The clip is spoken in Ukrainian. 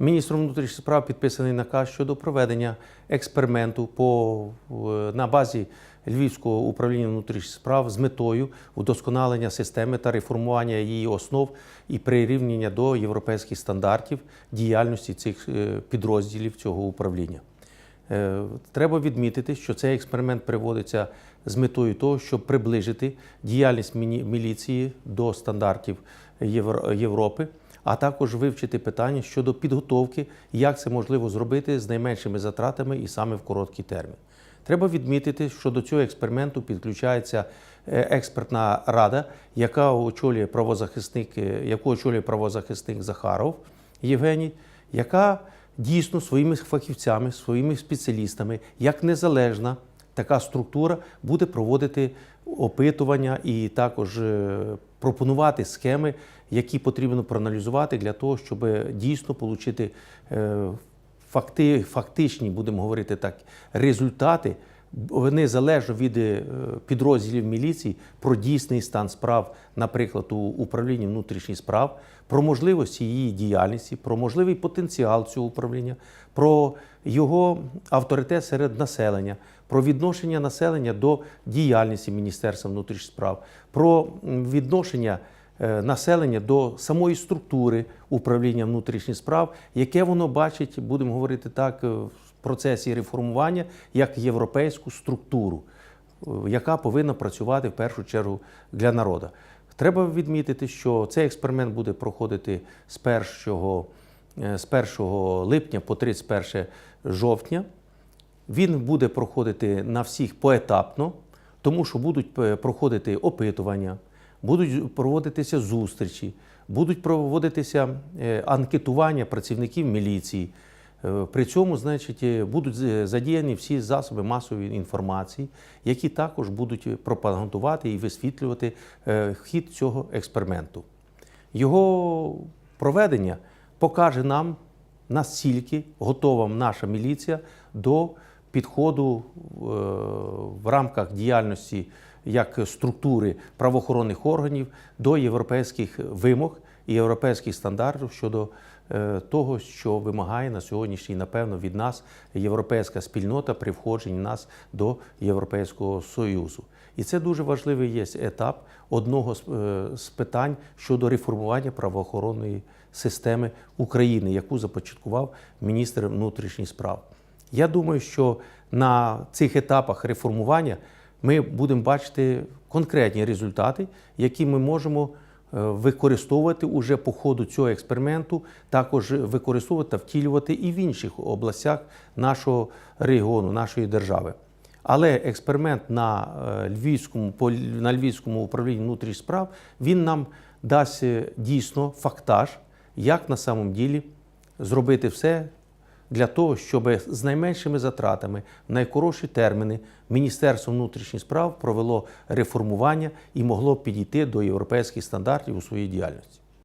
Міністром внутрішніх справ підписаний наказ щодо проведення експерименту по, на базі Львівського управління внутрішніх справ з метою удосконалення системи та реформування її основ і прирівняння до європейських стандартів діяльності цих е, підрозділів цього управління. Е, Треба відмітити, що цей експеримент приводиться з метою того, щоб приближити діяльність міліції до стандартів Євро- Європи, а також вивчити питання щодо підготовки, як це можливо зробити з найменшими затратами і саме в короткий термін. Треба відмітити, що до цього експерименту підключається е, експертна рада, яка очолює правозахисник, е, яку очолює правозахисник Захаров Євгеній, яка дійсно своїми фахівцями, своїми спеціалістами, як незалежна така структура, буде проводити опитування і також е, пропонувати схеми, які потрібно проаналізувати для того, щоб дійсно отримати факти, фактичні, будемо говорити так, результати. Вони залежно від е, підрозділів міліції про дійсний стан справ, наприклад, у управлінні внутрішніх справ, про можливості її діяльності, про можливий потенціал цього управління, про його авторитет серед населення, про відношення населення до діяльності Міністерства внутрішніх справ, про відношення е, населення до самої структури управління внутрішніх справ, яке воно бачить, будемо говорити так, е, в процесі реформування як європейську структуру, е, яка повинна працювати в першу чергу для народу. Треба відмітити, що цей експеримент буде проходити з 1, е, з 1 липня по 31 жовтня. Він буде проходити на всіх поетапно, тому що будуть е, проходити опитування, будуть проводитися зустрічі, будуть проводитися е, анкетування працівників міліції. Е, При цьому, значить, е, будуть задіяні всі засоби масової інформації, які також будуть пропагандувати і висвітлювати хід цього експерименту. Його проведення покаже нам, наскільки готова наша міліція до підходу е, в рамках діяльності як структури правоохоронних органів до європейських вимог і європейських стандартів щодо е, того, що вимагає на сьогоднішній, напевно, від нас європейська спільнота при входженні нас до Європейського Союзу. І це дуже важливий є етап одного е, з питань щодо реформування правоохоронної системи України, яку започаткував міністр внутрішніх справ. Я думаю, що на цих етапах реформування ми будемо бачити конкретні результати, які ми можемо е, використовувати уже по ходу цього експерименту, також використовувати та втілювати і в інших областях нашого регіону, нашої держави. Але експеримент на е, львівському на львівському управлінні внутрішніх справ він нам дасть е, дійсно фактаж, як на самом ділі зробити все для того, щоб з найменшими затратами в найкоротші терміни Міністерство внутрішніх справ провело реформування і могло підійти до європейських стандартів у своїй діяльності.